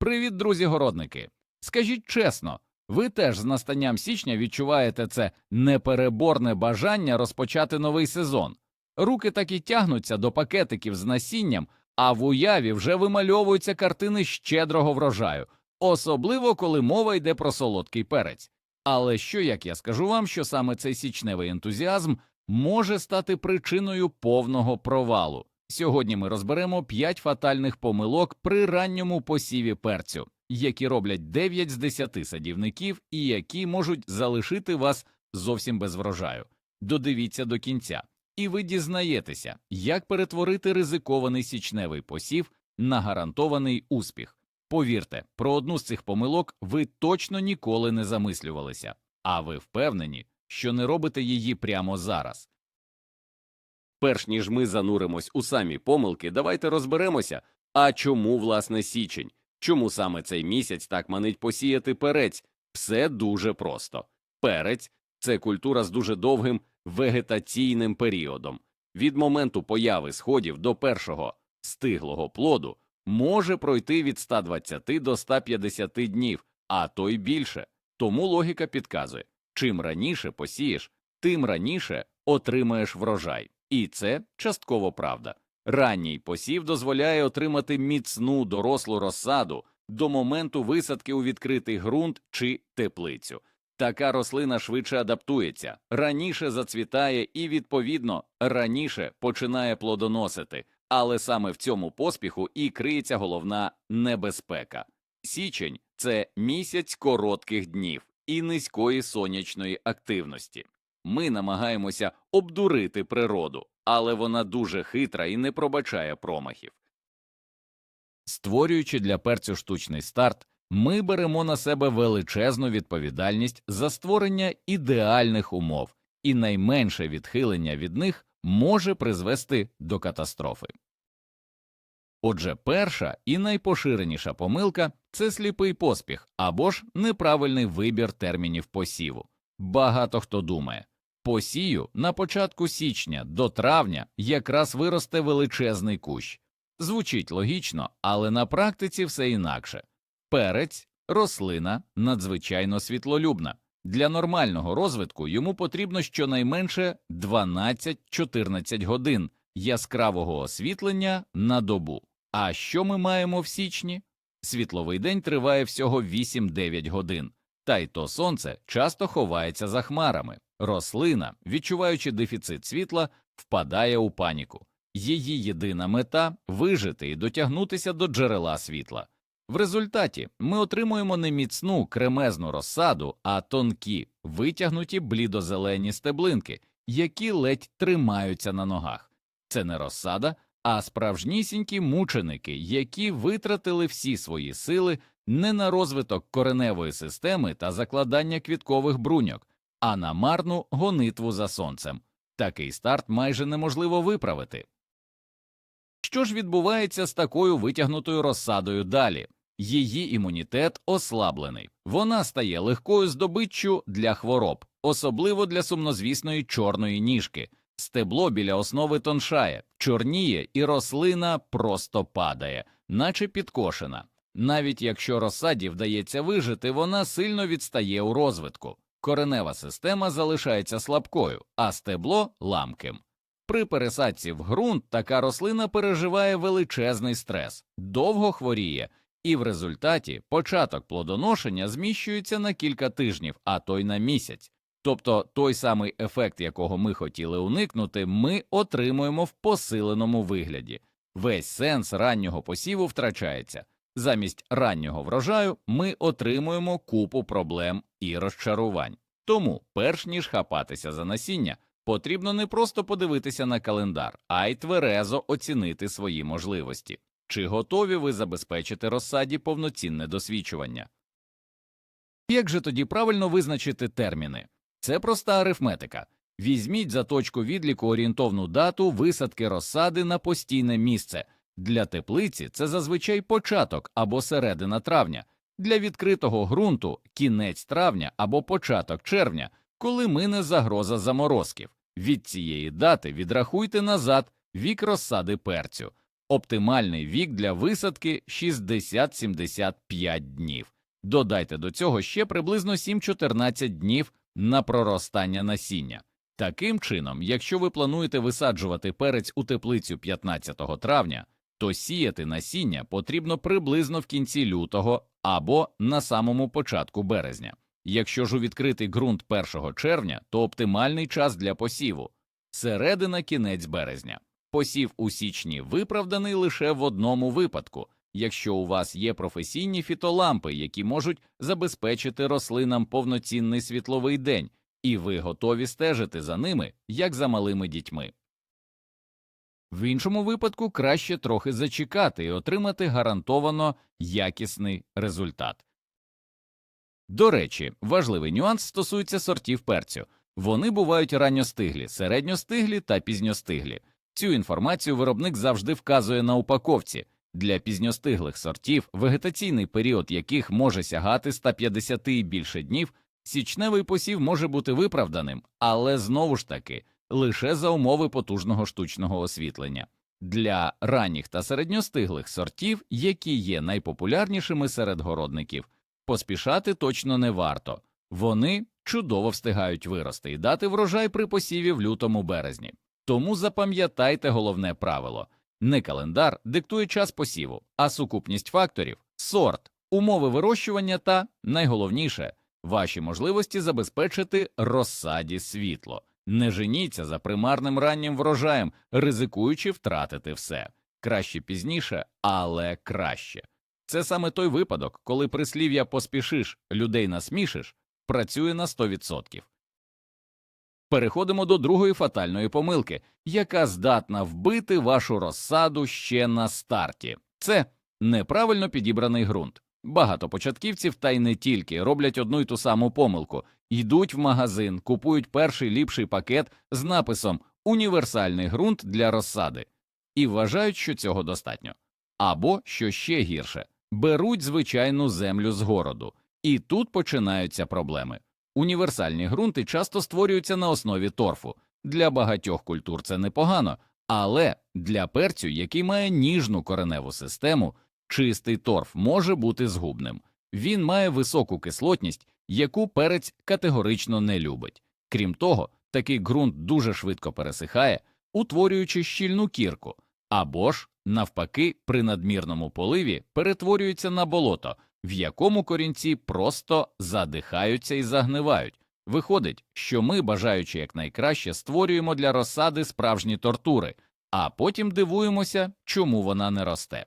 Привіт, друзі-городники! Скажіть чесно, ви теж з настанням січня відчуваєте це непереборне бажання розпочати новий сезон. Руки так і тягнуться до пакетиків з насінням, а в уяві вже вимальовуються картини щедрого врожаю, особливо коли мова йде про солодкий перець. Але що як я скажу вам, що саме цей січневий ентузіазм може стати причиною повного провалу? Сьогодні ми розберемо 5 фатальних помилок при ранньому посіві перцю, які роблять 9 з 10 садівників і які можуть залишити вас зовсім без врожаю. Додивіться до кінця, і ви дізнаєтеся, як перетворити ризикований січневий посів на гарантований успіх. Повірте, про одну з цих помилок ви точно ніколи не замислювалися, а ви впевнені, що не робите її прямо зараз. Перш ніж ми зануримось у самі помилки, давайте розберемося, а чому власне січень? Чому саме цей місяць так манить посіяти перець? Все дуже просто. Перець це культура з дуже довгим вегетаційним періодом. Від моменту появи сходів до першого стиглого плоду може пройти від 120 до 150 днів, а то й більше. Тому логіка підказує чим раніше посієш, тим раніше отримаєш врожай. І це частково правда. Ранній посів дозволяє отримати міцну дорослу розсаду до моменту висадки у відкритий ґрунт чи теплицю. Така рослина швидше адаптується, раніше зацвітає і, відповідно, раніше починає плодоносити, але саме в цьому поспіху і криється головна небезпека. Січень це місяць коротких днів і низької сонячної активності. Ми намагаємося обдурити природу, але вона дуже хитра і не пробачає промахів. Створюючи для перцю штучний старт, ми беремо на себе величезну відповідальність за створення ідеальних умов, і найменше відхилення від них може призвести до катастрофи. Отже, перша і найпоширеніша помилка це сліпий поспіх або ж неправильний вибір термінів посіву. Багато хто думає, посію на початку січня до травня якраз виросте величезний кущ. Звучить логічно, але на практиці все інакше. Перець рослина надзвичайно світлолюбна. Для нормального розвитку йому потрібно щонайменше 12-14 годин яскравого освітлення на добу. А що ми маємо в січні? Світловий день триває всього 8-9 годин, та й то сонце часто ховається за хмарами. Рослина, відчуваючи дефіцит світла, впадає у паніку. Її єдина мета вижити і дотягнутися до джерела світла. В результаті ми отримуємо не міцну кремезну розсаду, а тонкі, витягнуті блідозелені стеблинки, які ледь тримаються на ногах. Це не розсада, а справжнісінькі мученики, які витратили всі свої сили не на розвиток кореневої системи та закладання квіткових бруньок, а на марну гонитву за сонцем. Такий старт майже неможливо виправити. Що ж відбувається з такою витягнутою розсадою далі? Її імунітет ослаблений, вона стає легкою здобиччю для хвороб, особливо для сумнозвісної чорної ніжки. Стебло біля основи тоншає, чорніє, і рослина просто падає, наче підкошена. Навіть якщо розсаді вдається вижити, вона сильно відстає у розвитку. Коренева система залишається слабкою, а стебло ламким. При пересадці в ґрунт така рослина переживає величезний стрес, довго хворіє, і в результаті початок плодоношення зміщується на кілька тижнів, а то й на місяць. Тобто той самий ефект, якого ми хотіли уникнути, ми отримуємо в посиленому вигляді. Весь сенс раннього посіву втрачається. Замість раннього врожаю ми отримуємо купу проблем і розчарувань. Тому, перш ніж хапатися за насіння, потрібно не просто подивитися на календар, а й тверезо оцінити свої можливості. Чи готові ви забезпечити розсаді повноцінне досвідчування? Як же тоді правильно визначити терміни? Це проста арифметика. Візьміть за точку відліку орієнтовну дату висадки розсади на постійне місце. Для теплиці це зазвичай початок або середина травня, для відкритого ґрунту кінець травня або початок червня, коли мине загроза заморозків. Від цієї дати відрахуйте назад вік розсади перцю. Оптимальний вік для висадки 60-75 днів. Додайте до цього ще приблизно 7-14 днів на проростання насіння. Таким чином, якщо ви плануєте висаджувати перець у теплицю 15 травня, то сіяти насіння потрібно приблизно в кінці лютого або на самому початку березня. Якщо ж у відкритий ґрунт 1 червня, то оптимальний час для посіву середина кінець березня. Посів у січні виправданий лише в одному випадку, якщо у вас є професійні фітолампи, які можуть забезпечити рослинам повноцінний світловий день, і ви готові стежити за ними, як за малими дітьми. В іншому випадку краще трохи зачекати і отримати гарантовано якісний результат. До речі, важливий нюанс стосується сортів перцю. Вони бувають ранньостиглі, середньостиглі та пізньостиглі. Цю інформацію виробник завжди вказує на упаковці. Для пізньостиглих сортів, вегетаційний період яких може сягати 150 і більше днів, січневий посів може бути виправданим, але знову ж таки лише за умови потужного штучного освітлення. Для ранніх та середньостиглих сортів, які є найпопулярнішими серед городників, поспішати точно не варто. Вони чудово встигають вирости і дати врожай при посіві в лютому березні. Тому запам'ятайте головне правило не календар диктує час посіву, а сукупність факторів, сорт, умови вирощування та, найголовніше, ваші можливості забезпечити розсаді світло. Не женіться за примарним раннім врожаєм, ризикуючи втратити все. Краще пізніше, але краще. Це саме той випадок, коли прислів'я поспішиш, людей насмішиш, працює на 100%. Переходимо до другої фатальної помилки, яка здатна вбити вашу розсаду ще на старті. Це неправильно підібраний ґрунт. Багато початківців, та й не тільки, роблять одну й ту саму помилку йдуть в магазин, купують перший ліпший пакет з написом Універсальний ґрунт для розсади і вважають, що цього достатньо. Або, що ще гірше, беруть звичайну землю з городу, і тут починаються проблеми. Універсальні ґрунти часто створюються на основі торфу. Для багатьох культур це непогано, але для перцю, який має ніжну кореневу систему, чистий торф може бути згубним. Він має високу кислотність, яку перець категорично не любить. Крім того, такий ґрунт дуже швидко пересихає, утворюючи щільну кірку, або ж, навпаки, при надмірному поливі перетворюється на болото, в якому корінці просто задихаються і загнивають. Виходить, що ми, бажаючи якнайкраще, створюємо для розсади справжні тортури, а потім дивуємося, чому вона не росте.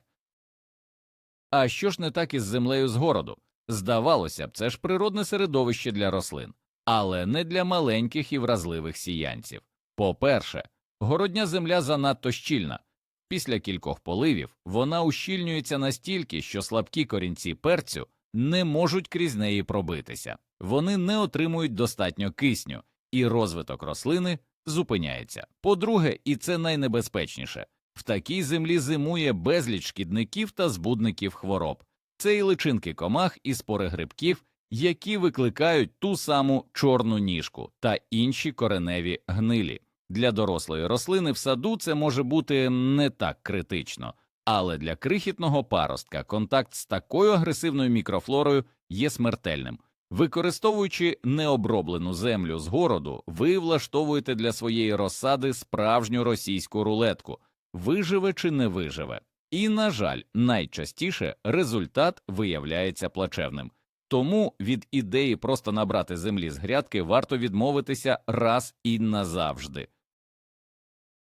А що ж не так із землею з городу? Здавалося б, це ж природне середовище для рослин, але не для маленьких і вразливих сіянців. По-перше, городня земля занадто щільна. Після кількох поливів вона ущільнюється настільки, що слабкі корінці перцю не можуть крізь неї пробитися, вони не отримують достатньо кисню, і розвиток рослини зупиняється. По-друге, і це найнебезпечніше в такій землі зимує безліч шкідників та збудників хвороб. Це і личинки комах і спори грибків, які викликають ту саму чорну ніжку та інші кореневі гнилі. Для дорослої рослини в саду це може бути не так критично, але для крихітного паростка контакт з такою агресивною мікрофлорою є смертельним. Використовуючи необроблену землю з городу, ви влаштовуєте для своєї розсади справжню російську рулетку, виживе чи не виживе. І, на жаль, найчастіше результат виявляється плачевним. Тому від ідеї просто набрати землі з грядки варто відмовитися раз і назавжди.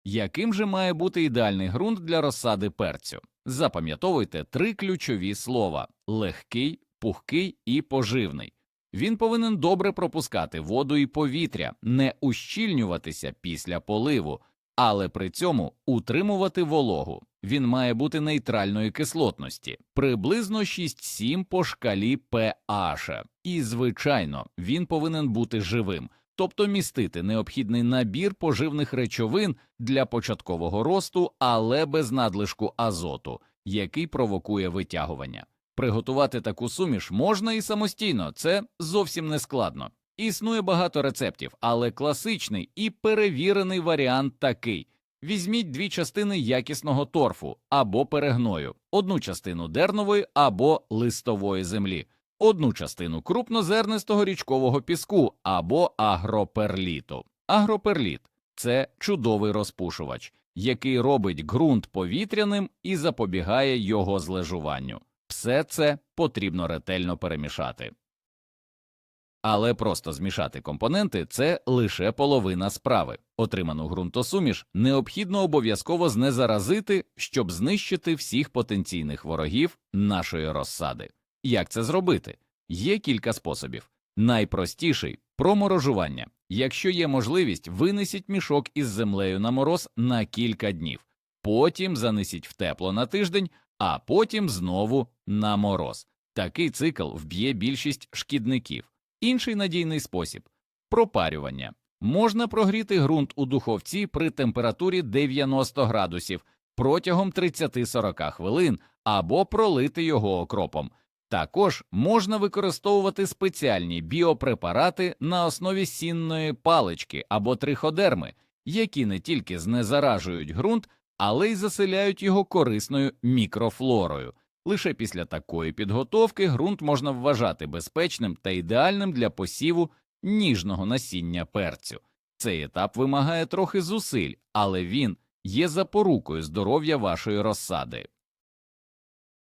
Яким же має бути ідеальний ґрунт для розсади перцю? Запам'ятовуйте три ключові слова легкий, пухкий і поживний. Він повинен добре пропускати воду і повітря, не ущільнюватися після поливу, але при цьому утримувати вологу. Він має бути нейтральної кислотності, приблизно 6-7 по шкалі pH. І, звичайно, він повинен бути живим, тобто містити необхідний набір поживних речовин для початкового росту, але без надлишку азоту, який провокує витягування. Приготувати таку суміш можна і самостійно, це зовсім не складно. Існує багато рецептів, але класичний і перевірений варіант такий: Візьміть дві частини якісного торфу або перегною, одну частину дернової або листової землі, одну частину крупнозернистого річкового піску або агроперліту. Агроперліт це чудовий розпушувач, який робить ґрунт повітряним і запобігає його злежуванню. Все це потрібно ретельно перемішати. Але просто змішати компоненти це лише половина справи. Отриману ґрунтосуміш необхідно обов'язково знезаразити, щоб знищити всіх потенційних ворогів нашої розсади. Як це зробити? Є кілька способів. Найпростіший проморожування. Якщо є можливість, винесіть мішок із землею на мороз на кілька днів, потім занесіть в тепло на тиждень, а потім знову на мороз. Такий цикл вб'є більшість шкідників. Інший надійний спосіб пропарювання. Можна прогріти ґрунт у духовці при температурі 90 градусів протягом 30-40 хвилин або пролити його окропом. Також можна використовувати спеціальні біопрепарати на основі сінної палички або триходерми, які не тільки знезаражують ґрунт, але й заселяють його корисною мікрофлорою. Лише після такої підготовки ґрунт можна вважати безпечним та ідеальним для посіву ніжного насіння перцю. Цей етап вимагає трохи зусиль, але він є запорукою здоров'я вашої розсади.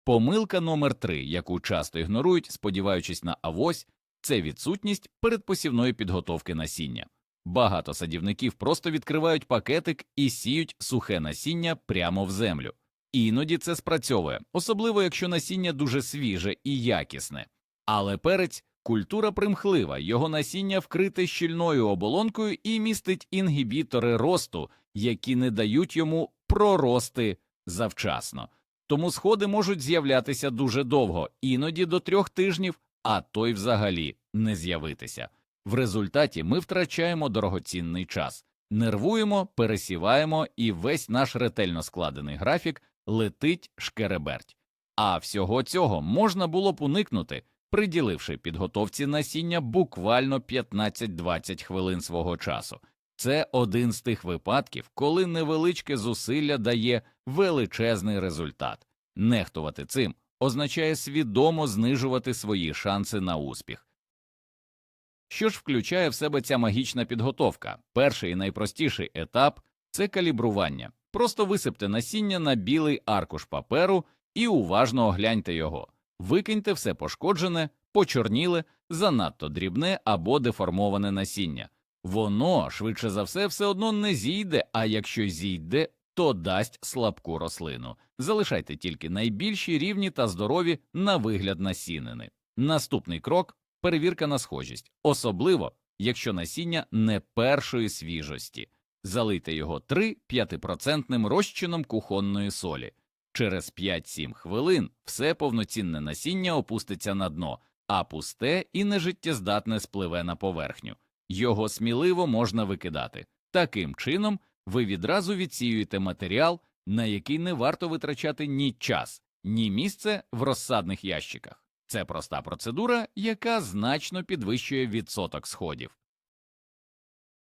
Помилка номер 3 яку часто ігнорують, сподіваючись на авось, це відсутність передпосівної підготовки насіння. Багато садівників просто відкривають пакетик і сіють сухе насіння прямо в землю. Іноді це спрацьовує, особливо якщо насіння дуже свіже і якісне. Але перець культура примхлива, його насіння вкрите щільною оболонкою і містить інгібітори росту, які не дають йому прорости завчасно. Тому сходи можуть з'являтися дуже довго, іноді до трьох тижнів, а то й взагалі не з'явитися. В результаті ми втрачаємо дорогоцінний час, нервуємо, пересіваємо, і весь наш ретельно складений графік летить шкереберть. А всього цього можна було б уникнути, приділивши підготовці насіння буквально 15-20 хвилин свого часу. Це один з тих випадків, коли невеличке зусилля дає величезний результат. Нехтувати цим означає свідомо знижувати свої шанси на успіх. Що ж включає в себе ця магічна підготовка? Перший і найпростіший етап це калібрування. Просто висипте насіння на білий аркуш паперу і уважно огляньте його. Викиньте все пошкоджене, почорніле, занадто дрібне або деформоване насіння. Воно, швидше за все, все одно не зійде, а якщо зійде, то дасть слабку рослину. Залишайте тільки найбільші рівні та здорові на вигляд насінини. Наступний крок перевірка на схожість, особливо якщо насіння не першої свіжості. Залийте його 3-5% розчином кухонної солі. Через 5-7 хвилин все повноцінне насіння опуститься на дно, а пусте і нежиттєздатне спливе на поверхню. Його сміливо можна викидати. Таким чином, ви відразу відсіюєте матеріал, на який не варто витрачати ні час, ні місце в розсадних ящиках. Це проста процедура, яка значно підвищує відсоток сходів.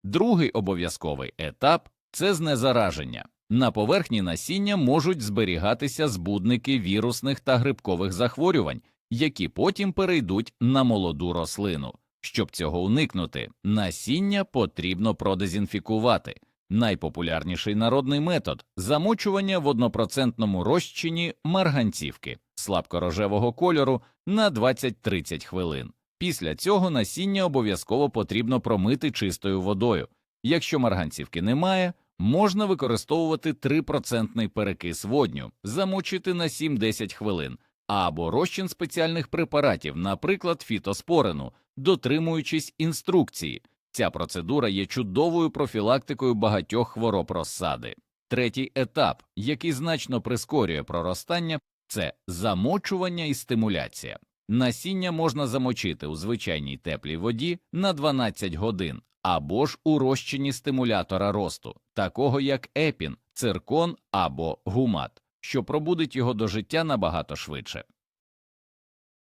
Другий обов'язковий етап це знезараження. На поверхні насіння можуть зберігатися збудники вірусних та грибкових захворювань, які потім перейдуть на молоду рослину. Щоб цього уникнути, насіння потрібно продезінфікувати. Найпопулярніший народний метод замочування в однопроцентному розчині марганцівки слабкорожевого кольору на 20-30 хвилин. Після цього насіння обов'язково потрібно промити чистою водою. Якщо марганцівки немає, можна використовувати 3% перекис водню, замочити на 7-10 хвилин, або розчин спеціальних препаратів, наприклад, фітоспорину, дотримуючись інструкції. Ця процедура є чудовою профілактикою багатьох хвороб розсади. Третій етап, який значно прискорює проростання, це замочування і стимуляція. Насіння можна замочити у звичайній теплій воді на 12 годин або ж у розчині стимулятора росту, такого як епін, циркон або гумат, що пробудить його до життя набагато швидше.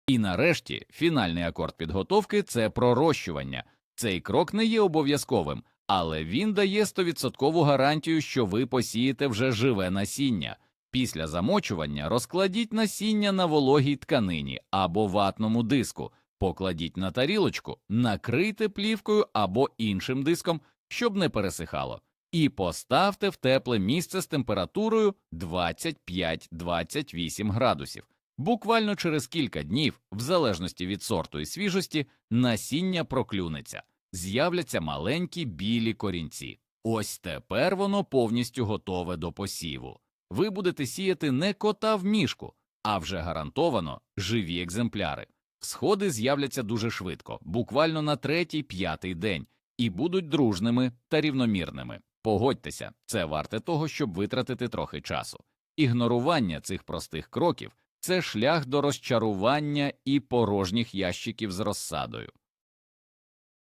І нарешті фінальний акорд підготовки це пророщування. Цей крок не є обов'язковим, але він дає 100% гарантію, що ви посієте вже живе насіння. Після замочування розкладіть насіння на вологій тканині або ватному диску, покладіть на тарілочку, накрийте плівкою або іншим диском, щоб не пересихало, і поставте в тепле місце з температурою 25-28 градусів. Буквально через кілька днів, в залежності від сорту і свіжості, насіння проклюнеться, з'являться маленькі білі корінці. Ось тепер воно повністю готове до посіву. Ви будете сіяти не кота в мішку, а вже гарантовано живі екземпляри. Сходи з'являться дуже швидко, буквально на третій-п'ятий день, і будуть дружними та рівномірними. Погодьтеся, це варте того, щоб витратити трохи часу. Ігнорування цих простих кроків це шлях до розчарування і порожніх ящиків з розсадою.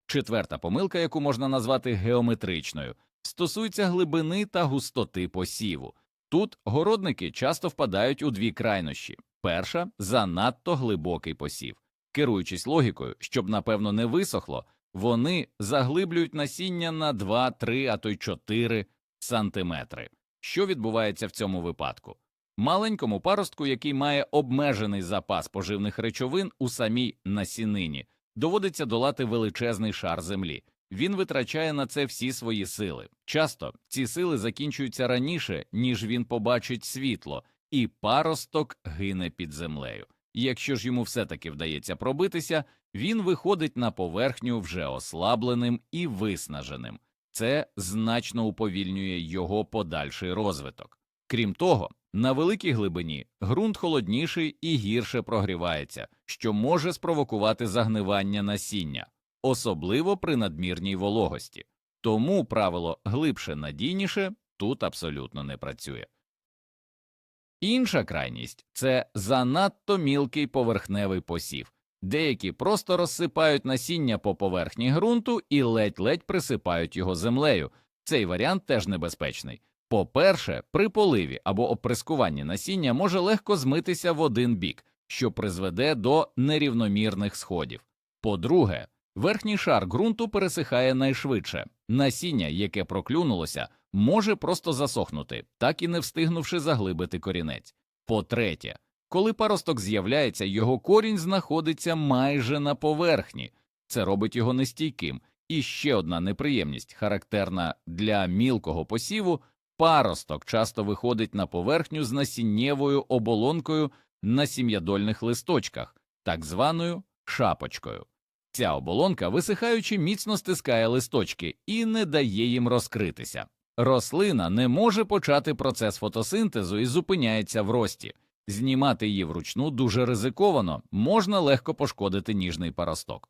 Четверта помилка, яку можна назвати геометричною, стосується глибини та густоти посіву. Тут городники часто впадають у дві крайнощі. Перша занадто глибокий посів. Керуючись логікою, щоб напевно не висохло, вони заглиблюють насіння на 2, 3, а то й 4 сантиметри. Що відбувається в цьому випадку? Маленькому паростку, який має обмежений запас поживних речовин у самій насінині, доводиться долати величезний шар землі. Він витрачає на це всі свої сили. Часто ці сили закінчуються раніше, ніж він побачить світло, і паросток гине під землею. Якщо ж йому все-таки вдається пробитися, він виходить на поверхню вже ослабленим і виснаженим. Це значно уповільнює його подальший розвиток. Крім того, на великій глибині ґрунт холодніший і гірше прогрівається, що може спровокувати загнивання насіння, особливо при надмірній вологості. Тому правило глибше надійніше тут абсолютно не працює. Інша крайність це занадто мілкий поверхневий посів. Деякі просто розсипають насіння по поверхні ґрунту і ледь-ледь присипають його землею. Цей варіант теж небезпечний. По-перше, при поливі або оприскуванні насіння може легко змитися в один бік, що призведе до нерівномірних сходів. По-друге, верхній шар ґрунту пересихає найшвидше. Насіння, яке проклюнулося, може просто засохнути, так і не встигнувши заглибити корінець. По-третє, коли паросток з'являється, його корінь знаходиться майже на поверхні, це робить його нестійким. І ще одна неприємність, характерна для мілкого посіву, паросток часто виходить на поверхню з насіннєвою оболонкою на сім'ядольних листочках, так званою шапочкою. Ця оболонка, висихаючи, міцно стискає листочки і не дає їм розкритися. Рослина не може почати процес фотосинтезу і зупиняється в рості. Знімати її вручну дуже ризиковано, можна легко пошкодити ніжний паросток.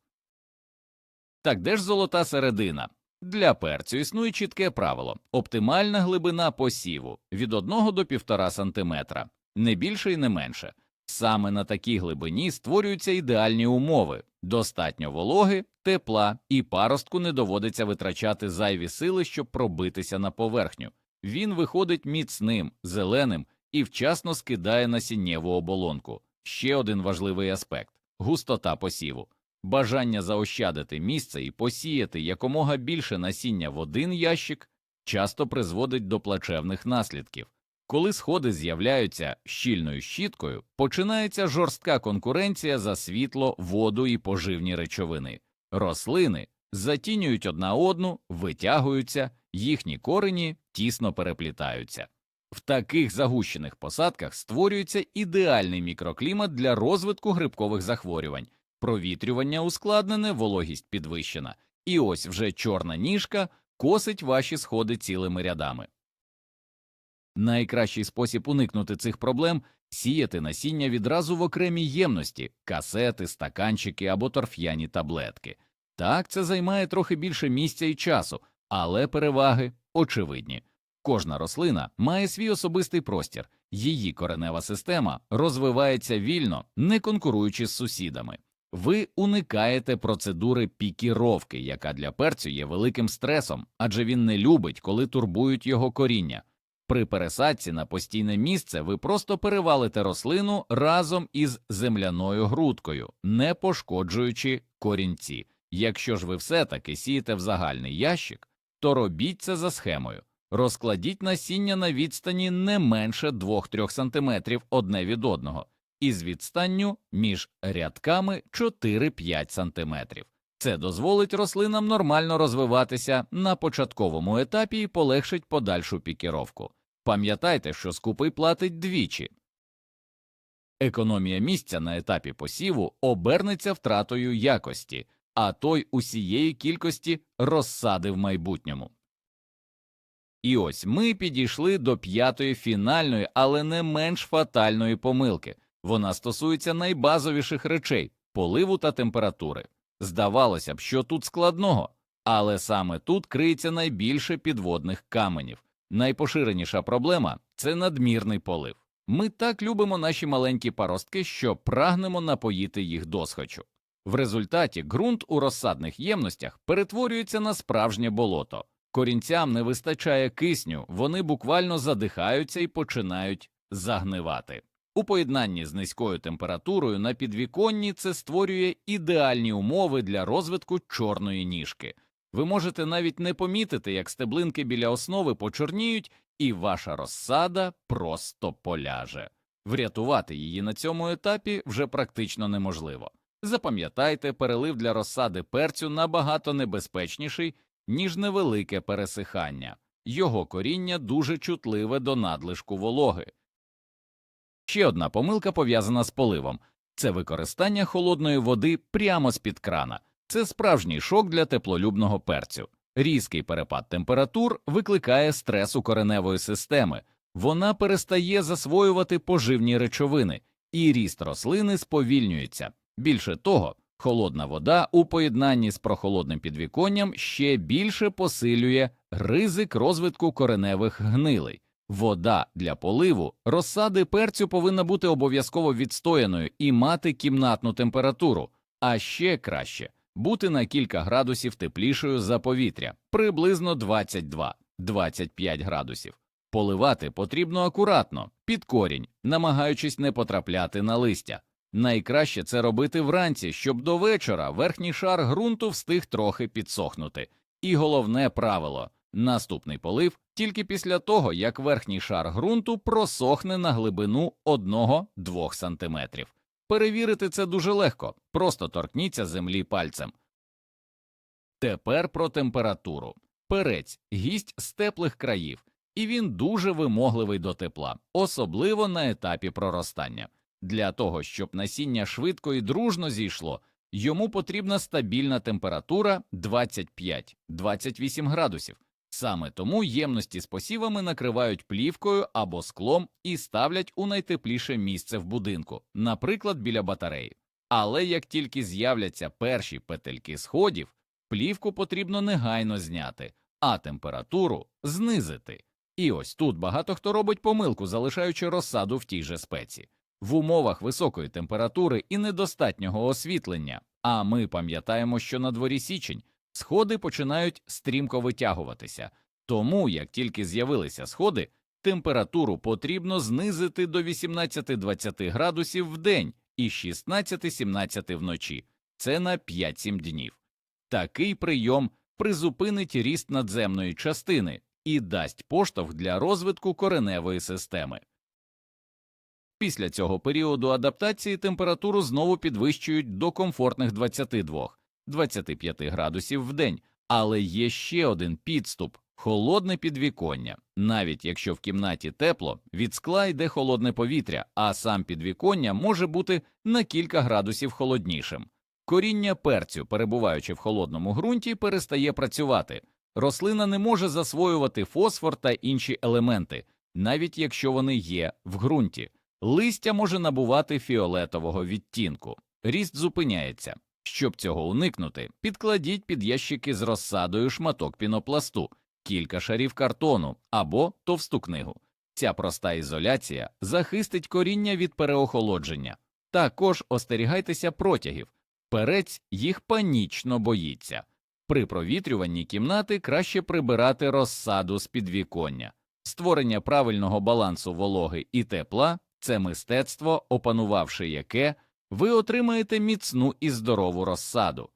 Так де ж золота середина? Для перцю існує чітке правило оптимальна глибина посіву від 1 до 1,5 см, не більше і не менше. Саме на такій глибині створюються ідеальні умови достатньо вологи, тепла, і паростку не доводиться витрачати зайві сили, щоб пробитися на поверхню. Він виходить міцним, зеленим і вчасно скидає насіннєву оболонку. Ще один важливий аспект густота посіву. Бажання заощадити місце і посіяти якомога більше насіння в один ящик часто призводить до плачевних наслідків. Коли сходи з'являються щільною щіткою, починається жорстка конкуренція за світло, воду і поживні речовини. Рослини затінюють одна одну, витягуються, їхні корені тісно переплітаються. В таких загущених посадках створюється ідеальний мікроклімат для розвитку грибкових захворювань, провітрювання ускладнене, вологість підвищена, і ось вже чорна ніжка косить ваші сходи цілими рядами. Найкращий спосіб уникнути цих проблем сіяти насіння відразу в окремій ємності, касети, стаканчики або торф'яні таблетки. Так, це займає трохи більше місця і часу, але переваги очевидні. Кожна рослина має свій особистий простір, її коренева система розвивається вільно, не конкуруючи з сусідами. Ви уникаєте процедури пікіровки, яка для перцю є великим стресом, адже він не любить, коли турбують його коріння. При пересадці на постійне місце ви просто перевалите рослину разом із земляною грудкою, не пошкоджуючи корінці. Якщо ж ви все таки сієте в загальний ящик, то робіть це за схемою. Розкладіть насіння на відстані не менше 2-3 см одне від одного, із відстанню між рядками 4-5 см. Це дозволить рослинам нормально розвиватися на початковому етапі і полегшить подальшу пікіровку. Пам'ятайте, що скупий платить двічі. Економія місця на етапі посіву обернеться втратою якості, а то й усієї кількості розсади в майбутньому. І ось ми підійшли до п'ятої фінальної, але не менш фатальної помилки. Вона стосується найбазовіших речей поливу та температури. Здавалося б, що тут складного, але саме тут криється найбільше підводних каменів. Найпоширеніша проблема це надмірний полив. Ми так любимо наші маленькі паростки, що прагнемо напоїти їх досхочу. В результаті ґрунт у розсадних ємностях перетворюється на справжнє болото. Корінцям не вистачає кисню, вони буквально задихаються і починають загнивати. У поєднанні з низькою температурою на підвіконні це створює ідеальні умови для розвитку чорної ніжки. Ви можете навіть не помітити, як стеблинки біля основи почорніють, і ваша розсада просто поляже. Врятувати її на цьому етапі вже практично неможливо. Запам'ятайте, перелив для розсади перцю набагато небезпечніший, ніж невелике пересихання. Його коріння дуже чутливе до надлишку вологи. Ще одна помилка пов'язана з поливом це використання холодної води прямо з під крана. Це справжній шок для теплолюбного перцю. Різкий перепад температур викликає стрес у кореневої системи, вона перестає засвоювати поживні речовини, і ріст рослини сповільнюється. Більше того, холодна вода у поєднанні з прохолодним підвіконням ще більше посилює ризик розвитку кореневих гнилей. Вода для поливу розсади перцю повинна бути обов'язково відстояною і мати кімнатну температуру, а ще краще бути на кілька градусів теплішою за повітря, приблизно 22-25 градусів. Поливати потрібно акуратно, під корінь, намагаючись не потрапляти на листя. Найкраще це робити вранці, щоб до вечора верхній шар ґрунту встиг трохи підсохнути. І головне правило наступний полив тільки після того, як верхній шар ґрунту просохне на глибину 1-2 см. Перевірити це дуже легко, просто торкніться землі пальцем. Тепер про температуру. Перець гість з теплих країв, і він дуже вимогливий до тепла, особливо на етапі проростання. Для того, щоб насіння швидко і дружно зійшло, йому потрібна стабільна температура 25-28 градусів. Саме тому ємності з посівами накривають плівкою або склом і ставлять у найтепліше місце в будинку, наприклад, біля батареї. Але як тільки з'являться перші петельки сходів, плівку потрібно негайно зняти, а температуру знизити. І ось тут багато хто робить помилку, залишаючи розсаду в тій же спеці. В умовах високої температури і недостатнього освітлення, а ми пам'ятаємо, що на дворі січень сходи починають стрімко витягуватися, тому як тільки з'явилися сходи, температуру потрібно знизити до 18-20 градусів в день і 16-17 вночі. Це на 5-7 днів. Такий прийом призупинить ріст надземної частини і дасть поштовх для розвитку кореневої системи. Після цього періоду адаптації температуру знову підвищують до комфортних 22-25 градусів в день, але є ще один підступ холодне підвіконня. Навіть якщо в кімнаті тепло, від скла йде холодне повітря, а сам підвіконня може бути на кілька градусів холоднішим. Коріння перцю, перебуваючи в холодному ґрунті, перестає працювати. Рослина не може засвоювати фосфор та інші елементи, навіть якщо вони є в ґрунті. Листя може набувати фіолетового відтінку, ріст зупиняється. Щоб цього уникнути, підкладіть під ящики з розсадою шматок пінопласту, кілька шарів картону або товсту книгу. Ця проста ізоляція захистить коріння від переохолодження. Також остерігайтеся протягів. Перець їх панічно боїться. При провітрюванні кімнати краще прибирати розсаду з підвіконня. Створення правильного балансу вологи і тепла це мистецтво, опанувавши яке, ви отримаєте міцну і здорову розсаду.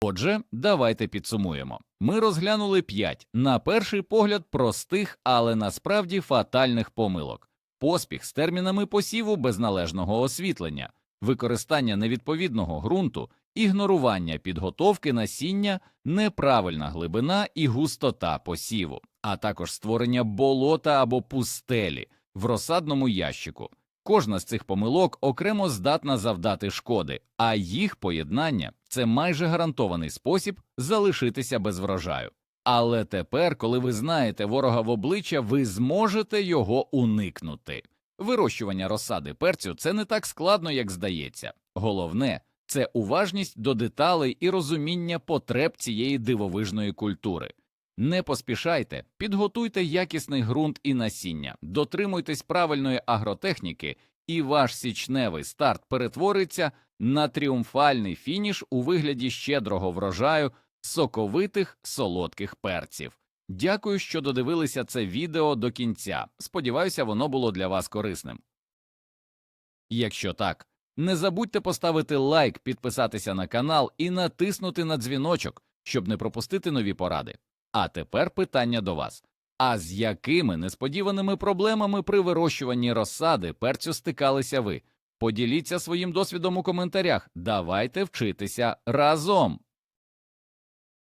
Отже, давайте підсумуємо. Ми розглянули п'ять, на перший погляд, простих, але насправді фатальних помилок: поспіх з термінами посіву без належного освітлення, використання невідповідного ґрунту, ігнорування підготовки насіння, неправильна глибина і густота посіву, а також створення болота або пустелі в розсадному ящику. Кожна з цих помилок окремо здатна завдати шкоди, а їх поєднання це майже гарантований спосіб залишитися без врожаю. Але тепер, коли ви знаєте ворога в обличчя, ви зможете його уникнути. Вирощування розсади перцю це не так складно, як здається. Головне це уважність до деталей і розуміння потреб цієї дивовижної культури. Не поспішайте, підготуйте якісний ґрунт і насіння, дотримуйтесь правильної агротехніки, і ваш січневий старт перетвориться на тріумфальний фініш у вигляді щедрого врожаю соковитих солодких перців. Дякую, що додивилися це відео до кінця. Сподіваюся, воно було для вас корисним. Якщо так, не забудьте поставити лайк, підписатися на канал і натиснути на дзвіночок, щоб не пропустити нові поради. А тепер питання до вас. А з якими несподіваними проблемами при вирощуванні розсади перцю стикалися ви? Поділіться своїм досвідом у коментарях. Давайте вчитися разом.